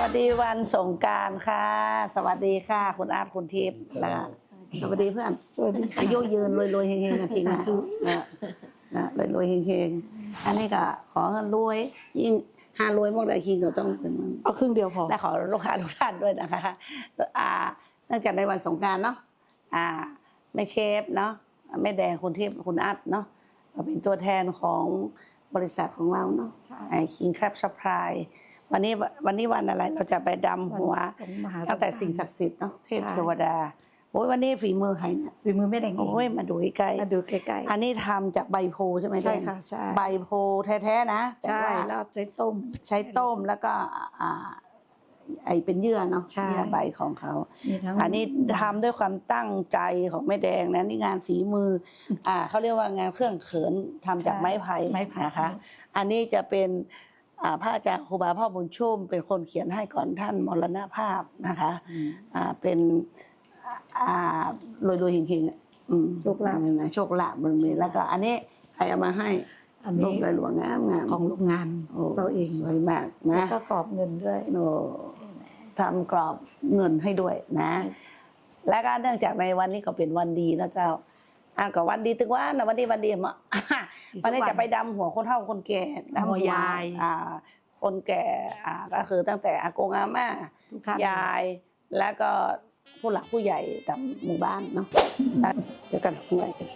วัสดีวันสงกรารค่ะ สวัสดีค่ะ คุณอาร์ตคุณทิพย์แล้วก็สวัสดีเพื่อนสวัสดีค่ะอายุยืนรวยรวยๆเฮงๆนะคิงนะนะนะรวยรวยๆเฮงๆอันนี้ก็ขอให้รวยยิ่งห้ารวยมากใดคิงก็ต้องเป็นมันเอาครึ่งเดียวพอและขอลูกค้าทุกท่านด้วยนะคะอ่าเนื่องจากในวันสงกรารเนาะอ่าแม่เชฟเนาะแม่แดงคุณทิพย์คุณอาร์ตเนาะก็เป็นตัวแทนของบริษัทของเราเนาะใช่ไอ้คิงครับซัพพลาย วันนี้วันนี้วันอะไรเราจะไปดำหัวสงมหาตั้งแต่กรานต์สิ่งศักดิ์สิทธิ์เนาะเทพใช่เทวดาโอ้ยวันนี้ฝีมือใครเนี่ยฝีมือไม่แดงเองโอ้ยมาดูใกล้มาดูใกล้ๆอันนี้ทำจากใบโพใช่ไหมๆใช่แดงค่ะใช่ใบโพแท้ๆนะแต่ใช่ว่าแล้วใช้ต้ม ใช้ต้มแล้วก็อ่าไอเป็นเยื่อเนาะใช่เยื่อใบของเขามีทั้งอันนี้ทำด้วยความตั้งใจของแม่แดงนะนี่งานฝีมือ อ่าเขาเรียกว่างานเครื่องเขินทำจากไม้ไผ่ไม้ไผ่นะคะ อันนี้จะเป็นอ่า พระอาจารย์ครูบาพ่อบุญชุ่ม เป็นคนเขียนให้ก่อนท่านมรณภาพนะคะอ่าเป็นอ่ารวยรวยๆเฮงๆอะอืมโชคลาภนะโชคลาภบนนี้แล้วก็ อันนี้ใครเอามาให้อันรูนี้ปหลวงงามงามของโรงงานโอ้เราเองสวยมากแล้วนะก็กรอบเงินด้วยโอ้ทำกรอบเงินให้ด้วยนะ และก็เนื่องจากในวันนี้ก็เป็นวันดีนะเจ้า อ่าก็วันดีถึงว่านะวันดีวันดีมาวันนี้จะไปดำหัวคนเฒ่าคนแก่ดำหัวยายอ่าคนแก่อ่าก็คือตั้งแต่อากงอาม่าทุกท่านยายแล้วก็ผู้หลักผู้ใหญ่ตามหมู่บ้านเนาะแล้วเดี๋ยวกันหัวกัน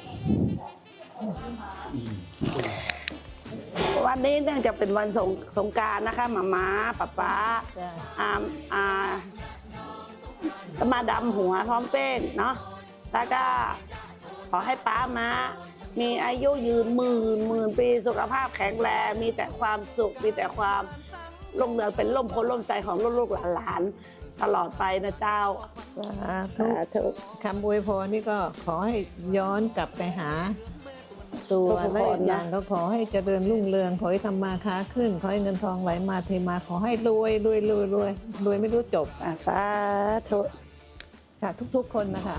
วันนี้เนื่องจากเป็นวันสงสงกรารนะคะหมาม้าป๊าป๊าจ้ะอ่าอ่ามาดำหัวพร้อมเป้งเนาะแล้วก็ ขอให้ป้ามา มีอายุยืนหมื่นหมื่นปีสุขภาพแข็งแรงมีแต่ความสุข มีแต่ความร่มเรืองเป็นร่มโพล่มใจของลูกๆหลานๆตลอดไปนะเจ้าสาธุสาธุคำอวยพรนี่ก็ขอให้ย้อนกลับไปหาตัวและอีกอย่างนะก็ขอให้เจริญรุ่งเรืองขอให้ทำมาค้าขึ้น ขอให้เงินทองไหลมาเทมาขอให้รวยรวยรวยรวยรวยไม่รู้จบสาธุค่ะทุกๆคนนะคะ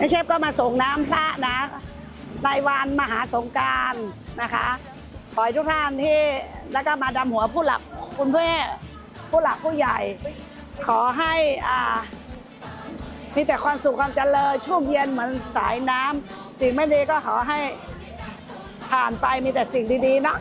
แม่เชฟก็มาส่งน้ำพระนะรายวันมหาสงการนะคะขอให้ทุกท่านที่แล้วก็มาดำหัวผู้หลักคุณแม่ผู้หลักผู้ใหญ่ ขอให้อ่ามีแต่ความสุขความเจริญชุ่มเย็นเหมือนสายน้ำสิ่งไม่ดีก็ขอให้ผ่านไปมีแต่สิ่งดีๆนะ